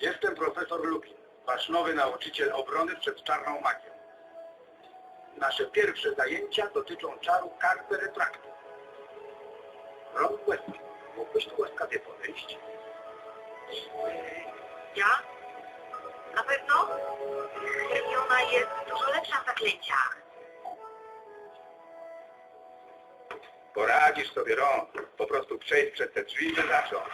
Jestem profesor Lupin, wasz nowy nauczyciel obrony przed czarną magią. Nasze pierwsze zajęcia dotyczą czaru karty retraktu. Ron Wesley, mógłbyś tu łaskawie podejść? Ja? Na pewno? Hermiona jest dużo lepsza w zaklęciach. Poradzisz sobie, Ron. Po prostu przejdź przez te drzwi i zacząć.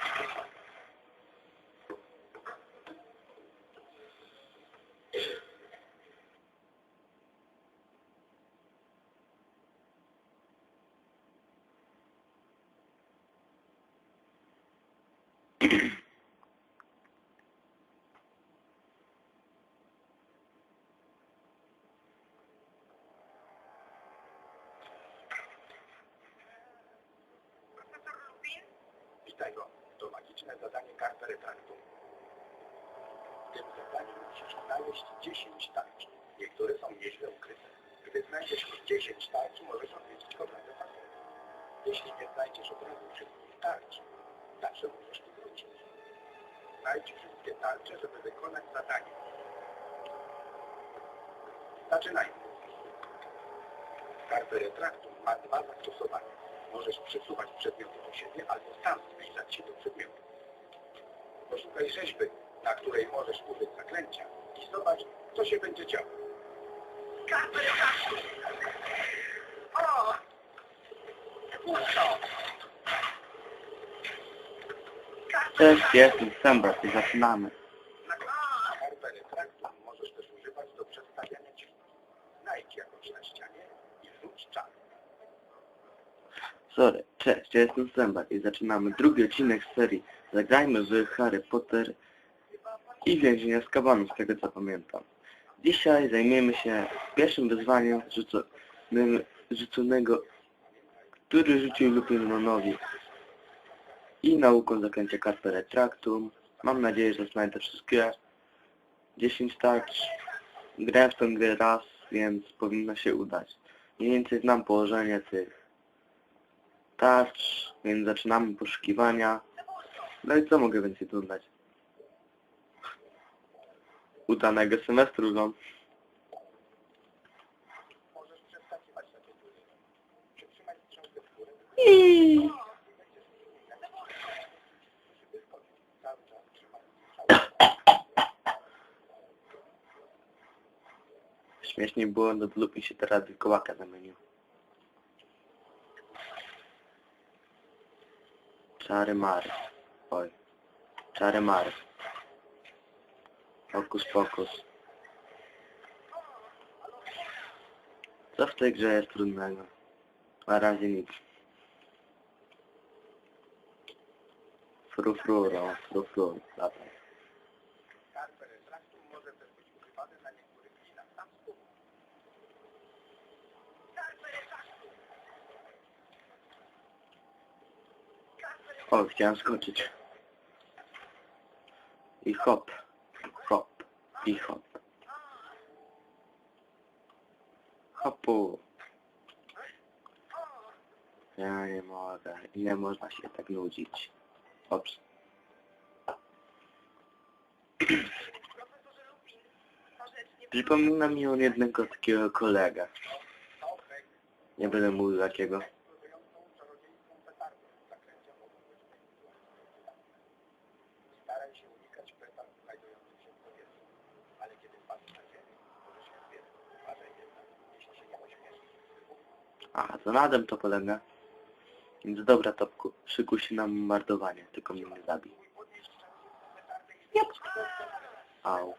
Profesor Lupin? Witaj, Ron. To zadanie karty retraktu. W tym zadaniu musisz znaleźć 10 tarcz. Niektóre są nieźle ukryte. Gdy znajdziesz 10 tarcz, możesz odwiedzić komnadę fachowej. Jeśli nie znajdziesz od razu wszystkich tarcz, zawsze możesz tu wrócić. Znajdź wszystkie tarcze, żeby wykonać zadanie. Zaczynajmy. Karta retraktu ma dwa zastosowania. Możesz przesuwać przedmioty do siebie albo sam zbliżać się do przedmiotu. Poszukaj rzeźby, na której możesz użyć zaklęcia i zobacz, co się będzie działo. Retraktu. O! Pusto. Kartę Cześć, jestem Sembrat i zaczynamy. Retraktu możesz też używać do. Znajdź jakąś na ścianie i rzuć czar. Sorry, cześć, ja jestem Sembrat i zaczynamy drugi odcinek z serii Zagrajmy w Harry Potter i Więzienia z Kabanu, z tego co pamiętam. Dzisiaj zajmiemy się pierwszym wyzwaniem rzuconego, który rzucił Lupinonowi i nauką zaklęcia karty Retraktum. Mam nadzieję, że znajdę wszystkie 10 tarcz. Grałem w tę grę raz, więc powinno się udać. Mniej więcej znam położenie tych tarcz, więc zaczynamy poszukiwania. No i co mogę więcej dodać? Udanego semestru wam. Trzymać strzałkę. Śmiesznie było, no Lupin się teraz wilkołaka zamienił. Czary mary. Oj. Czary mary. Hokus pokus. Co w tej grze jest trudnego? Na razie nic. Fru fru, ro, fru fru, lataj. O, chciałem skoczyć. I hop, hop, i hop. Hopu. Ja nie mogę. Ile można się tak nudzić? Ops. Przypomina mi on jednego takiego kolegę. Sałpek Nie będę mówił jakiego. eksplodującą czarodziejską petardę. Zaklęcia mogą być manipulacyjne. Staraj się unikać petard znajdujących się w powietrzu. Ale kiedy wpadnie na ziemię, może się zbierać. Uważaj jednak, jeśli się nie ośmieszysz. Aha, to na tym to polega. Więc dobra Topku, szykuj się na bombardowanie, tylko mnie nie zabij. Au.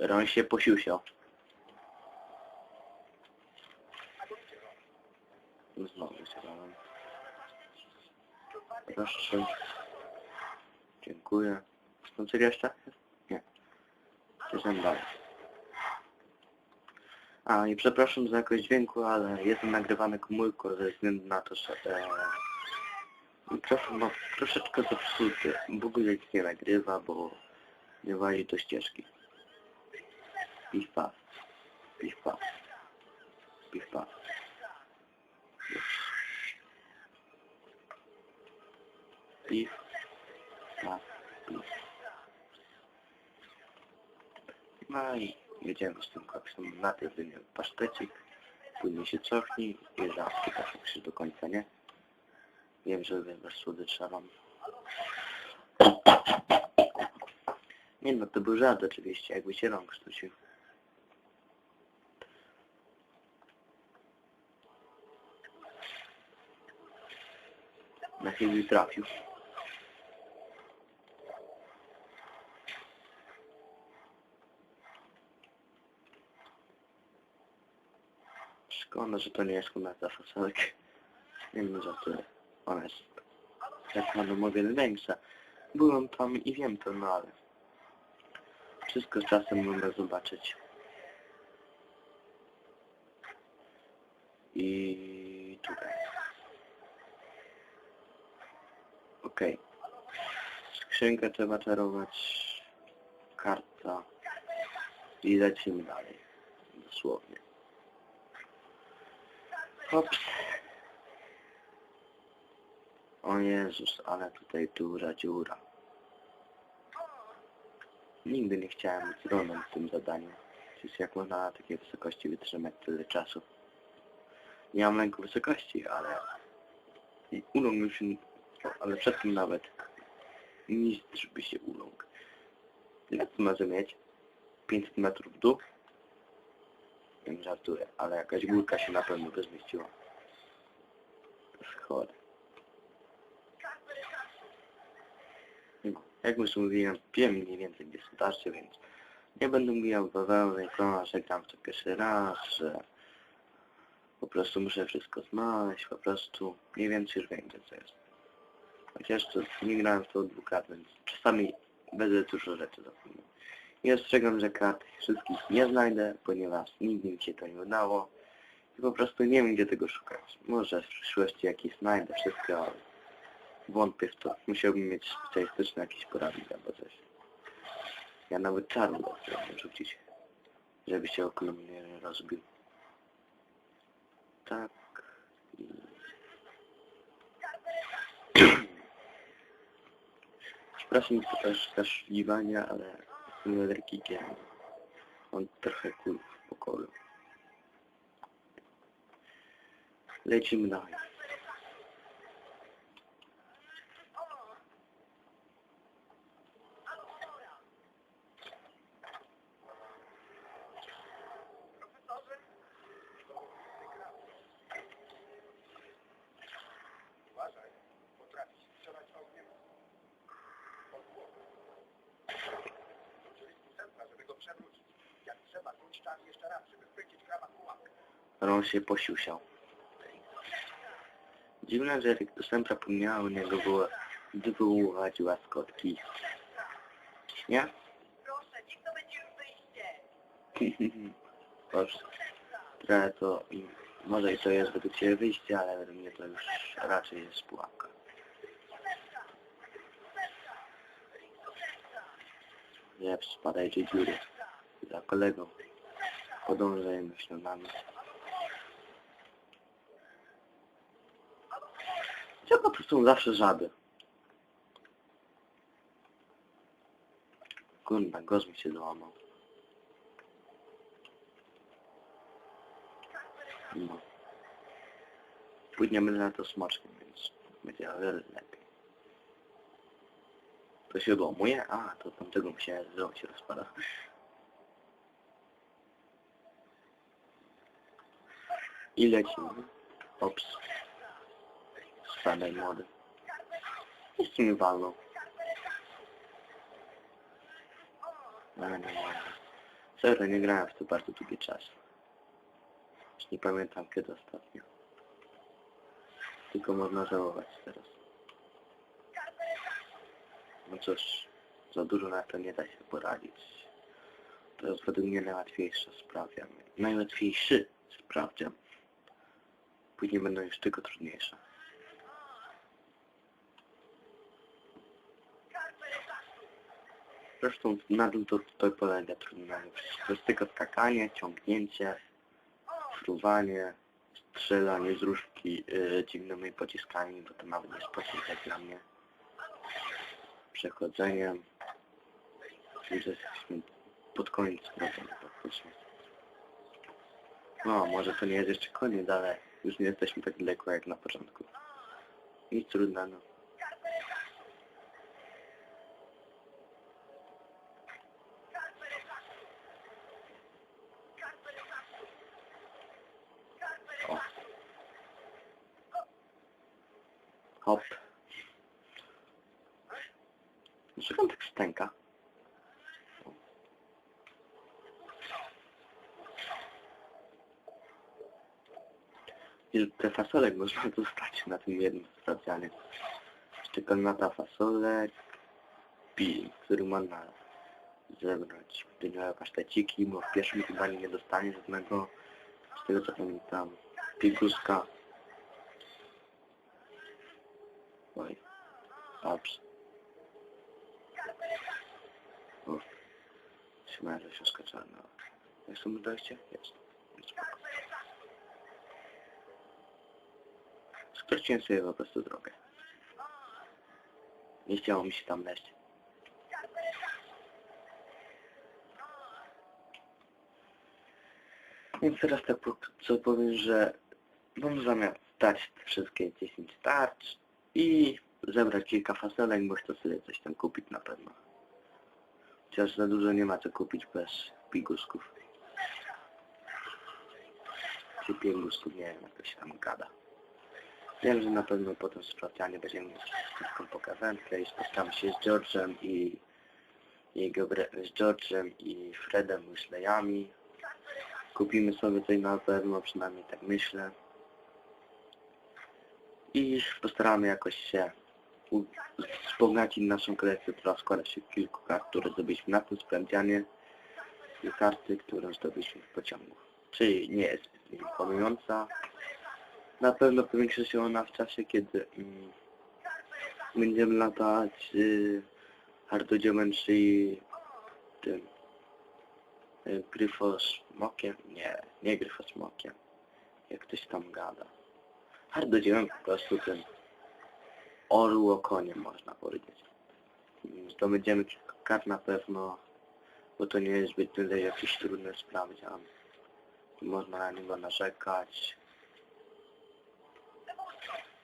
Ron się posiusiał. Znowu się Ronem. Proszę. Dziękuję. Skończyli jeszcze? Nie. Idziemy dalej. A i przepraszam za jakość dźwięku, ale jestem nagrywany komórką ze względu na to, że e, mikrofon ma troszeczkę zepsuty. W ogóle nie nagrywa, bo nie wali do ścieżki. Pif paf. Pif paf. Pif paf. Pif paf. Pif. No i jedziemy z tym koksem na jedynie pasztecik. Później się cofnij i raz pokażę się do końca, nie? Wiem, że wybrasz słodycza wam. Nie no, to był żart oczywiście, jakby się rąk sztucił. Na chwilę trafił. Szkoda, że to nie jest kometa fasolek. Że to ona jest jak na wiele większa. Byłem tam i wiem to, no ale wszystko czasem można zobaczyć. I tutaj. Okej. Skrzynkę trzeba czarować. Karta. I lecimy dalej. Dosłownie. Hops. O Jezus, ale tutaj dziura, dziura. Nigdy nie chciałem Ronem w tym zadaniu. Przecież jak można na takiej wysokości wytrzymać tyle czasu. Nie mam lęku wysokości, ale... I uląkł się... Ale przed tym nawet... Mistrz by się uląkł. Ile to może mieć? 500 metrów w dół? Nie żartuję, ale jakaś górka się na pewno by zmieściła. To jest chore. Jak już mówiłem, wiem mniej więcej gdzie są tarcze, więc nie będę mówił bawełny, że gram to pierwszy raz, że po prostu muszę wszystko znaleźć, po prostu mniej więcej już wiem gdzie co jest. Chociaż to nie grałem w to od więc czasami będę dużo rzeczy zapomniał. I ostrzegam, że kart wszystkich nie znajdę, ponieważ nigdy mi się to nie udało. I po prostu nie wiem gdzie tego szukać. Może w przyszłości jakieś znajdę wszystko, ale wątpię w to. Musiałbym mieć specjalistyczny jakiś poradnik albo coś. Ja nawet czarnu chciałbym rzucić, żeby się okno mnie rozbił. Tak. Przepraszam za też zaszliwania, ale Mam trochę kul w pokoju. Lecimy dalej. Rzuć czas jeszcze raz, żeby chwycić kraba pułapkę. Ron się posiusiał. Dziwne, że Sempra pomniała u niego było wywoływać łaskotki. Nie? Proszę, niech to będzie już wyjście. Dobrze. Trochę to... Może i to jest według Ciebie wyjście, ale według mnie to już raczej jest pułapka. Nie, spadajcie dziury. Za kolegą. Podążajmy śladami. Czego to są zawsze żaby? Kurwa, goz mi się załamał. No. Płyniemy na to smaczkiem, więc będzie o wiele lepiej. To się odłamuje? A, to tamtego on się rozpada. I lecimy. Ops. Spadaj młody. Jeszcze mi walną. No, nie, nie. Serio, nie grałem w to bardzo długi czas. Już nie pamiętam kiedy ostatnio. Tylko można żałować teraz. No cóż, za dużo na to nie da się poradzić. To jest według mnie najłatwiejsza sprawia. Najłatwiejszy sprawdzian. Później będą już tylko trudniejsze. Zresztą na tym to tutaj polega trudnego. To jest tylko skakanie, ciągnięcie, fruwanie, strzelanie z różdżki yy, dziwnymi pociskami, bo to nawet jest pocisk dla mnie. Przechodzeniem. Już jesteśmy pod koniec drogi praktycznie. No, może to nie jest jeszcze koniec, ale już nie jesteśmy tak daleko jak na początku. Nic trudnego. O. Hop. Dlaczego on tak stęka? Ile fasolek można dostać na tym jednym sprawdzianie. Czekolada fasolek, pi, który można zebrać dyniowe paszteciki, bo w pierwszym chyba nie dostanie żadnego, z tego co pamiętam, piguska. Oj, dobrze. Uff, się skaczałem. No. Jak są dojście? Jest spoko. Skróciłem sobie po prostu drogę. Nie chciało mi się tam leść. Więc teraz tak co powiem, że mam zamiar te wszystkie 10 tarcz i zebrać kilka fasolek, bo chcę sobie coś tam kupić na pewno. Chociaż za dużo nie ma co kupić bez pigusków. Czy pingusków, nie wiem jak to się tam gada. Wiem, że na pewno po tym sprawdzianie będziemy taką pokazankę i spotkamy się z George'em i jego z George'em i Fredem Myślejami. Kupimy sobie coś na pewno, przynajmniej tak myślę. I postaramy jakoś się wzbogacić naszą kolekcję, która składa się z kilku kart, które zdobyliśmy na tym sprawdzianie i karty, które zdobyliśmy w pociągu. Czyli nie jest zbyt imponująca, na pewno powiększy się ona w czasie, kiedy mm, będziemy latać y, hardodziomem, czyli tym y, gryfosmokiem. Nie, nie gryfosmokiem. Jak ktoś tam gada. Hardodziomem po prostu tym orło koniem można powiedzieć. Mm, Zdobędziemy kilka kart na pewno, bo to nie jest zbyt tyle jakiś trudny sprawdzian. Można na niego narzekać.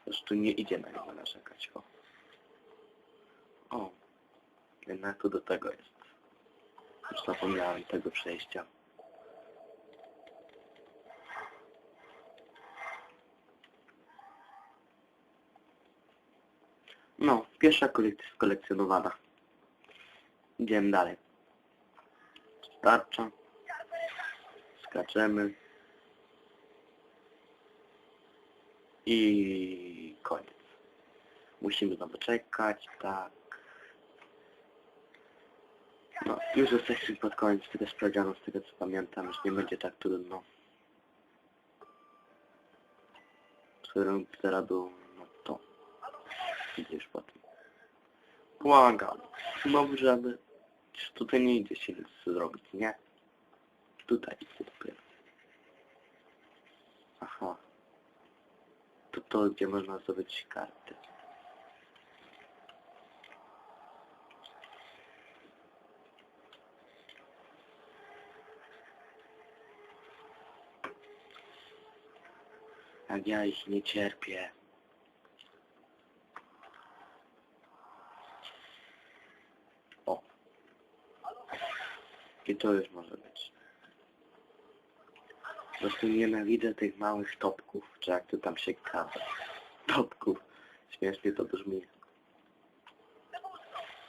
Po prostu nie idzie na niego narzekać. O. o. Jednak to do tego jest. Już zapomniałem tego przejścia. No, pierwsza kolekcja skolekcjonowana. Idziemy dalej. Starcza. Skaczemy. I koniec. Musimy znowu czekać, tak. No, już jesteśmy pod koniec tego sprawdzianu, z tego co pamiętam, już nie będzie tak trudno. Którym teraz był, no to. Idziesz potem. Błagam. Chyba, żeby... Czy tutaj nie idzie się nic zrobić, nie? Tutaj dopiero. Aha. To to, gdzie można zdobyć karty. Jak ja ich nie cierpię. O. I to już może prostu nienawidzę tych małych topków, czy jak to tam się każe. Topków. Śmiesznie to brzmi.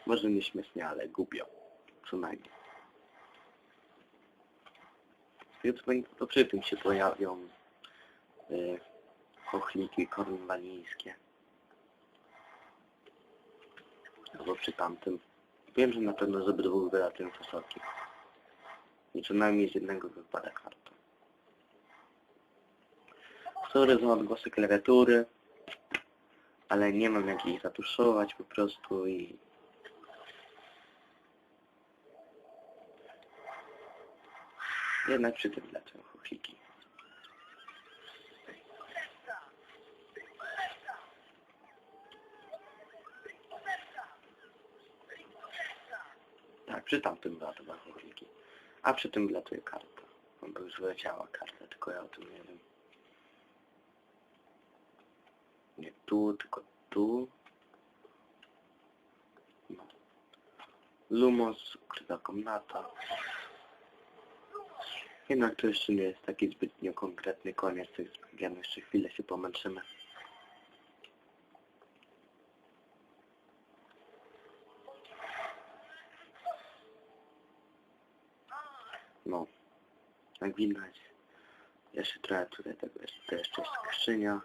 Może nie śmiesznie, ale głupio. Przynajmniej. Więc będzie to przy tym się pojawią y, chochliki kornwalijskie. Albo przy tamtym. Wiem, że na pewno z obydwu wylatują fasolki. I co najmniej z jednego wypada karta. Sorry za odgłosy klawiatury, ale nie mam jak ich zatuszować po prostu i... Jednak przy tym lecą chochliki. Tak, przy tamtym była chochliki. A przy tym wlatuje karta. By już wyleciała karta, tylko ja o tym nie wiem. Nie tu, tylko tu. Lumos, ukryta komnata. Jednak to jeszcze nie jest taki zbytnio konkretny koniec tych zbędów. Jeszcze chwilę się pomęczymy. No, jak widać, jeszcze trochę tutaj tego jest, to jeszcze skrzynia.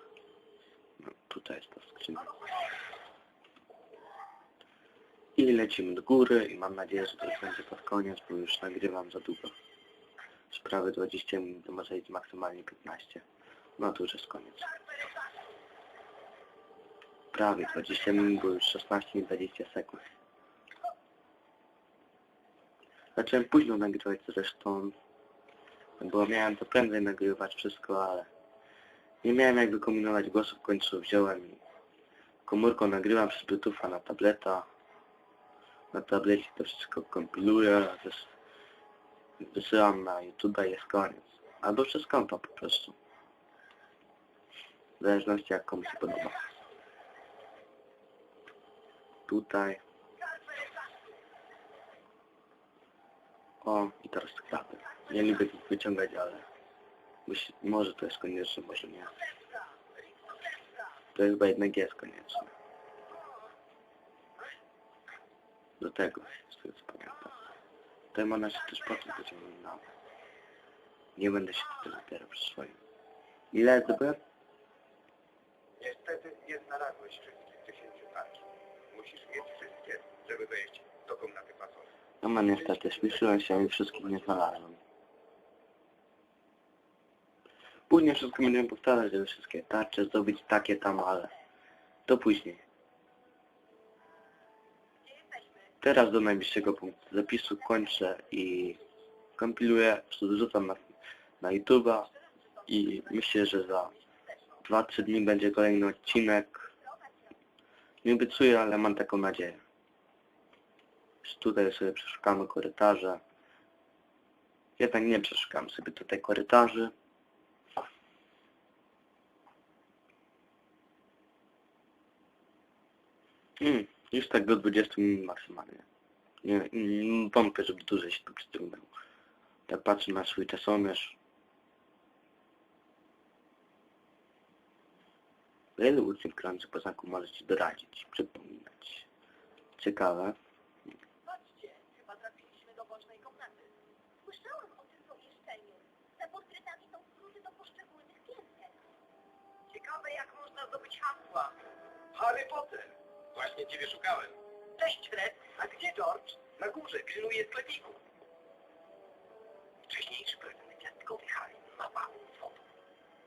Tutaj jest ta skrzynia. I lecimy do góry i mam nadzieję, że to już będzie pod koniec, bo już nagrywam za długo. Już prawie 20 minut, to może być maksymalnie 15. No to już jest koniec. Prawie 20 minut, bo już 16 minut 20 sekund. Zacząłem późno nagrywać zresztą, bo miałem to prędzej nagrywać wszystko, ale nie miałem jak wykombinować głosu, w końcu wziąłem i komórką nagrywam przez Bluetootha na tableta. Na tablecie to wszystko kompiluję, wys wysyłam na YouTube i jest koniec. Albo przez kompa po prostu. W zależności jak komu się podoba. Tutaj. O, i teraz klapy. Nie lubię ich wyciągać, ale może to jest konieczne, może nie. To chyba jednak jest konieczne. Do tego, co pamiętam. Tutaj można się też potem wyciągnąć na Nie będę się tutaj zapierał przy swoim. Ile zdobyłem? Niestety nie znalazłeś wszystkich dziesięciu tarczy. Musisz mieć wszystkie, żeby wejść do komnaty pasowej. No ma niestety, śpieszyłem się i wszystkich nie znalazłem. Później wszystko będziemy powtarzać, żeby wszystkie tarcze zdobyć takie tam, ale to później. Teraz do najbliższego punktu zapisu kończę i kompiluję, wrzucam na, na YouTube'a i myślę, że za 2-3 dni będzie kolejny odcinek. Nie obiecuję, ale mam taką nadzieję. Tutaj sobie przeszukamy korytarze. Jednak nie przeszukam sobie tutaj korytarzy. Mm, już tak do 20 minut maksymalnie. Nie, nie wątpię, żeby dłużej się to przyciągnęło. Tak patrzę na swój czasomierz. Wielu uczniów kręcy po znaku możecie doradzić, przypominać. Ciekawe. Chodźcie, chyba trafiliśmy do bocznej komnaty. Słyszałem o tym pomieszczeniu. Za portretami są skróty do poszczególnych pięter. Ciekawe, jak można zdobyć hasła. Harry Potter! Właśnie ciebie szukałem. Cześć, Fred. A gdzie George? Na górze pilnuje sklepiku. Wcześniejszy prezent gwiazdkowy Harry ma małą foto.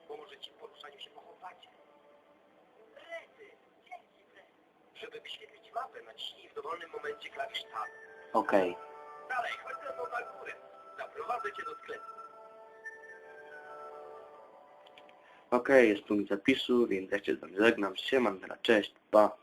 Pomoże ci w poruszaniu się po chłopacie. Rety. Dzięki, Fred. Żeby wyświetlić mapę, naciśnij w dowolnym momencie klawisz Tab. Okej. Dalej, chodź ze mną na górę. Zaprowadzę cię do sklepu. Okej, jest punkt zapisu, więc ja się z wami żegnam. Siemandra, cześć, pa.